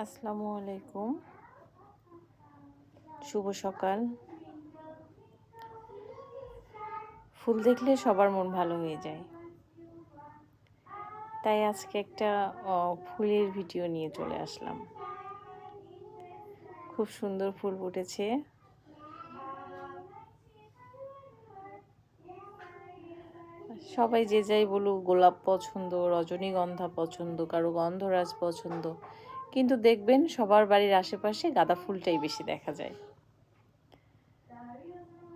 আসসালামু আলাইকুম। শুভ সকাল। ফুল দেখলে সবার মন ভালো হয়ে যায়। তাই আজকে একটা ফুলের ভিডিও নিয়ে চলে আসলাম। খুব সুন্দর ফুল ফুটেছে। সবাই যে যাই বলুক, গোলাপ পছন্দ, রজনীগন্ধা পছন্দ, কারও গন্ধরাজ পছন্দ কিন্তু দেখবেন সবার বাড়ির আশেপাশে গাঁদা ফুলটাই বেশি দেখা যায়।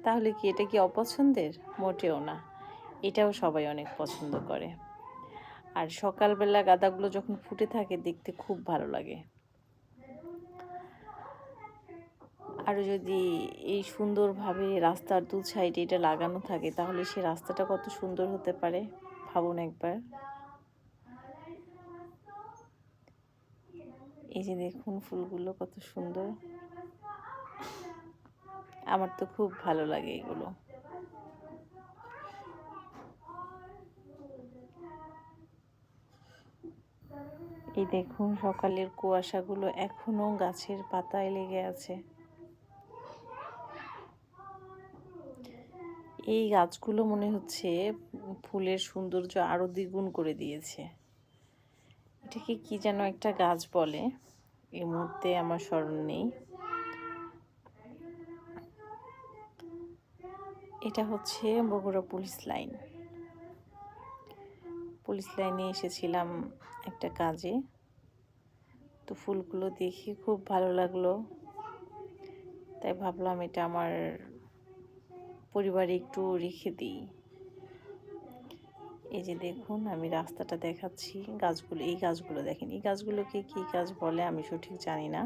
তাহলে কি এটা কি অপছন্দের? মোটেও না। এটাও সবাই অনেক পছন্দ করে। আর সকালবেলা গাঁদাগুলো যখন ফুটে থাকে, দেখতে খুব ভালো লাগে। আর যদি এই সুন্দরভাবে রাস্তার দু সাইডে এটা লাগানো থাকে, তাহলে সে রাস্তাটা কত সুন্দর হতে পারে, ভাবুন একবার। এই যে দেখুন ফুলগুলো কত সুন্দর। আমার তো খুব ভালো লাগে এগুলো। এই দেখুন সকালের কুয়াশাগুলো এখনও গাছের পাতায় লেগে আছে। এই গাছগুলো মনে হচ্ছে ফুলের সৌন্দর্য আরও দ্বিগুণ করে দিয়েছে। এটাকে কি যেন একটা গাছ বলে? এই মুহূর্তে আমার স্মরণ নেই। এটা হচ্ছে বগুড়া পুলিশ লাইন। পুলিশ লাইনে এসেছিলাম একটা কাজে। তো ফুলগুলো দেখে খুব ভালো লাগল। তাই ভাবলাম এটা আমার পরিবারে একটু রেখে দিই। এই যে দেখুন, আমি রাস্তাটা দেখাচ্ছি। গাছগুলো, এই গাছগুলো দেখেন, এই গাছগুলোকে কি গাছ বলে আমি সঠিক জানি না।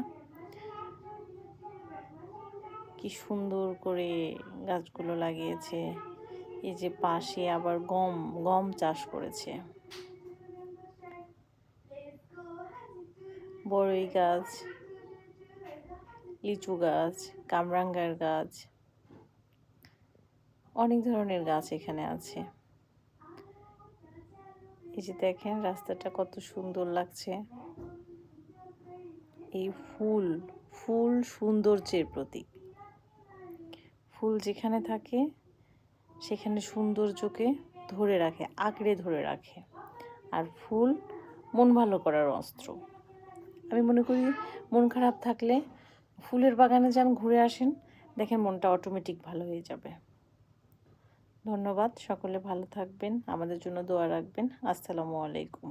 কি সুন্দর করে গাছগুলো লাগিয়েছে। এই যে পাশে আবার গম গম চাষ করেছে। বড়ই গাছ, লিচু গাছ, কামরাঙ্গার গাছ, অনেক ধরনের গাছ এখানে আছে। এই যে দেখেন রাস্তাটা কত সুন্দর লাগছে। এই ফুল ফুল সৌন্দর্যের প্রতীক। ফুল যেখানে থাকে, সেখানে সৌন্দর্যকে ধরে রাখে, আঁকড়ে ধরে রাখে। আর ফুল মন ভালো করার অস্ত্র। আমি মনে করি মন খারাপ থাকলে ফুলের বাগানে যান ঘুরে আসেন, দেখেন মনটা অটোমেটিক ভালো হয়ে যাবে। ধন্যবাদ। সকলে ভালো থাকবেন। আমাদের জন্য দোয়া রাখবেন। আসসালামু আলাইকুম।